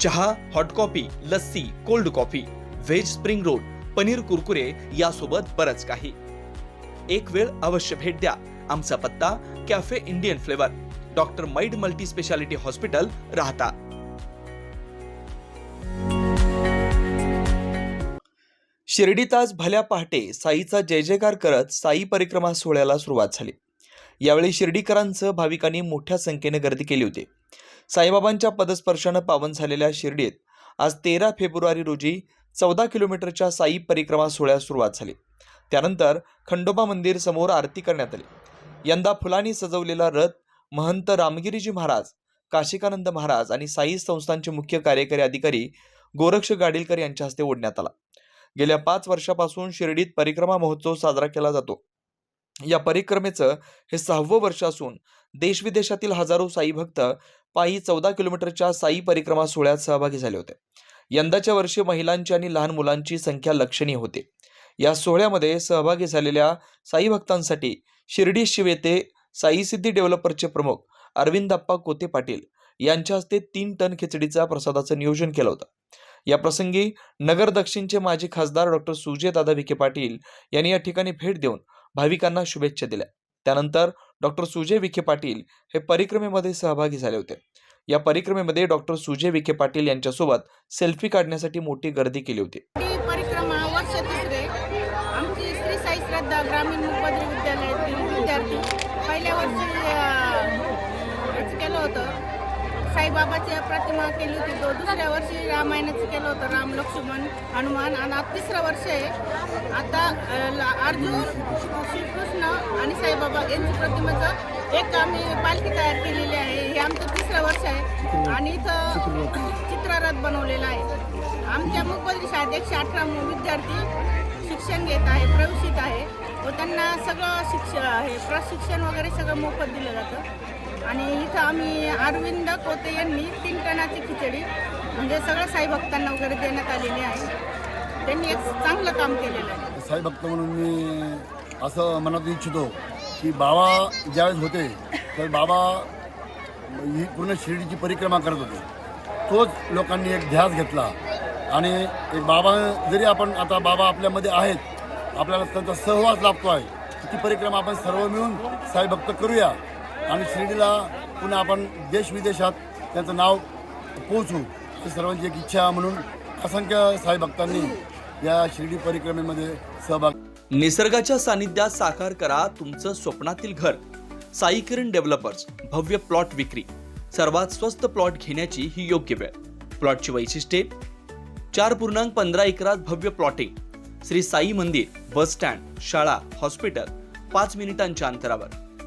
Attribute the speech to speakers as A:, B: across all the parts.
A: चहा hot coffee lassi cold coffee veg spring roll paneer kurkure यासोबत बरंच काही. एक वेळ अवश्य भेट द्या. आमचा पत्ता कॅफे इंडियन फ्लेवर डॉक्टर मैड मल्टी स्पेशालिटी हॉस्पिटल राहता. शिर्डीत आज भल्या पहाटे साईचा जय जयकार करत साई परिक्रमा सोहळ्याला सुरुवात झाली. यावेळी शिर्डीकरांसह भाविकांनी मोठ्या संख्येने गर्दी केली होती. साईबाबांच्या पदस्पर्शानं पावन झालेल्या शिर्डीत आज तेरा फेब्रुवारी रोजी चौदा किलोमीटरच्या साई परिक्रमा सोहळ्यास सुरुवात झाली. त्यानंतर खंडोबा मंदिर समोर आरती करण्यात आली. यंदा फुलांनी सजवलेला रथ महंत रामगिरीजी महाराज काशिकानंद महाराज आणि साई संस्थांचे मुख्य कार्यकारी अधिकारी गोरक्ष गाडीलकर यांच्या हस्ते ओढण्यात आला. गेल्या पाच वर्षापासून शिर्डीत परिक्रमा महोत्सव साजरा केला जातो. या परिक्रमेचं हे सहावं वर्ष असून देशविदेशातील हजारो साई भक्त पायी चौदा किलोमीटरच्या साई परिक्रमा सोहळ्यात सहभागी झाले होते. यंदाच्या वर्षी महिलांची आणि लहान मुलांची संख्या लक्षणीय होते. या सोहळ्यामध्ये सहभागी झालेल्या साई भक्तांसाठी शिर्डी शिव येथे साई सिद्धी डेव्हलपरचे प्रमुख अरविंदप्पा कोते पाटील यांच्या हस्ते तीन टन खिचडीचा प्रसादाचं नियोजन केलं होतं. या प्रसंगी नगर दक्षिणचे माजी खासदार डॉक्टर सुजयदादा विखे पाटील यांनी या ठिकाणी भेट देऊन भाविकांना शुभेच्छा दिल्या. त्यानंतर डॉक्टर सुजय विखे पाटील हे परिक्रमेमध्ये सहभागी झाले होते. या परिक्रमेमध्ये डॉक्टर सुजय विखे पाटील यांच्यासोबत सेल्फी काढण्यासाठी मोठी गर्दी केली होती.
B: परिक्रमा वर्ष तिसरे आमची श्री साई श्रद्धा ग्रामीण विद्यालयातील विद्यार्थी. पहिल्या वर्षी साईबाबाची प्रतिमा केली होती. तो दुसऱ्या वर्षी रामायणाचं केलं होतं. राम लक्ष्मण हनुमान आणि आता तिसरं वर्ष आहे. आता अर्जुन श्रीकृष्ण आणि साईबाबा यांची प्रतिमेचं एक आम्ही पालखी तयार केलेली आहे. हे आमचं तिसरं वर्ष आहे. आणि इथं चित्ररथ बनवलेला आहे. आमच्या मुखबद्री शाळेत एकशे अठरा विद्यार्थी शिक्षण घेत आहे प्रवेशित आहे. व त्यांना सगळं शिक्ष हे प्रशिक्षण वगैरे सगळं मोफत दिलं जातं. आणि इथं आम्ही अरविंद कोते यांनी तीन टनाची खिचडी म्हणजे सगळं साई भक्तांना वगैरे देण्यात आलेली आहे. त्यांनी एक चांगलं काम केलेलं आहे.
C: साई भक्त म्हणून मी असं मनात इच्छितो की बाबा ज्यावेळेस होते तर बाबा ही पूर्ण शिर्डीची परिक्रमा करत होते. तोच लोकांनी एक ध्यास घेतला. आणि एक बाबा जरी आपण आता बाबा आपल्यामध्ये आहेत आपल्याला त्यांचा सहवास लाभतो आहे ती परिक्रमा आपण सर्व मिळून साई भक्त करूया. आणि शिर्डीला पुन्हा आपण देश विदेशात त्यांचं नाव पोहोचू ही सर्वांची एक इच्छा म्हणून असंख्य साई भक्तांनी या शिर्डी परिक्रमेमध्ये सहभाग
A: निसर्गाच्या सानिध्यात साकार करा तुमचं स्वप्नातील घर. साई किरण डेव्हलपर्स भव्य प्लॉट विक्री. सर्वात स्वस्त प्लॉट घेण्याची ही योग्य वेळ. प्लॉटची वैशिष्ट्ये चार पूर्णांक पंधरा एकरात भव्य प्लॉटिंग. श्री साई मंदिर बस स्टँड शाळा हॉस्पिटल पाच मिनिटांच्या अंतरावर.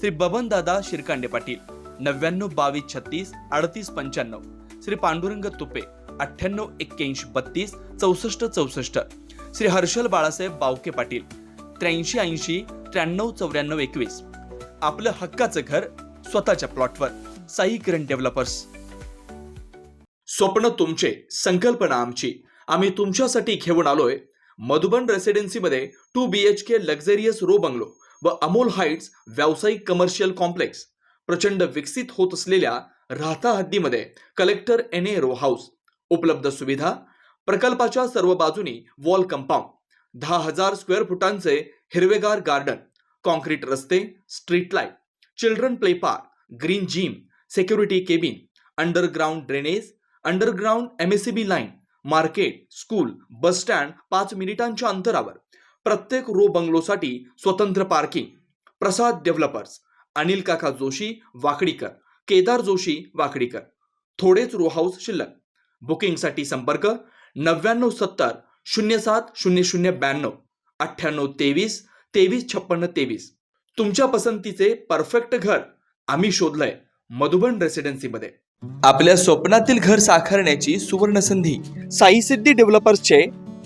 A: श्री बबनदादा शिरकांडे पाटील नव्याण्णव बावीस छत्तीस अडतीस पंच्याण्णव. श्री पांडुरंग तुपे अठ्ठ्याण्णव एक्क्याऐंशी बत्तीस चौसष्ट चौसष्ट. श्री हर्षल बाळासाहेब बावके पाटील त्र्याऐंशी ऐंशी त्र्याण्णव चौऱ्याण्णव एकवीस. आपलं हक्काचं घर स्वतःच्या प्लॉटवर. साई किरण डेव्हलपर्स. स्वप्न तुमचे संकल्पना आमची. आम्ही तुमच्यासाठी घेऊन आलोय Madhuban रेसिडेन्सीमध्ये two B H K luxurious row bungalow. व अमोल हाईट्स व्यावसायिक कमर्शियल कॉम्प्लेक्स प्रचंड विकसित होत असलेल्या Rahata हद्दीमध्ये collector N A row house उपलब्ध सुविधा प्रकल्पाच्या सर्व बाजूनी वॉल कंपाऊंड दहा हजार स्क्वेअर फुटांचे हिरवेगार गार्डन कॉन्क्रीट रस्ते street light children play park green gym security cabin underground drainage underground M S C B line market school bus stand पाच मिनिटांच्या अंतरावर प्रत्येक रो बंगलोसाठी स्वतंत्र पार्किंग. प्रसाद डेव्हलपर्स अनिल काका जोशी वाकडीकर. केदार जोशी वाकडीकर. थोडेच रो हाऊस शिल्लक. बुकिंगसाठी संपर्क नव्याण्णव सत्तर शून्य सात शून्य शून्य ब्याण्णव अठ्ठ्याण्णव तेवीस तेवीस छप्पन्न तेवीस. तुमच्या पसंतीचे परफेक्ट घर आम्ही शोधलंय मधुबन रेसिडेन्सीमध्ये. आपल्या स्वप्नातील घर साकारण्याची सुवर्ण संधी साई सिद्धी डेव्हलपर्सचे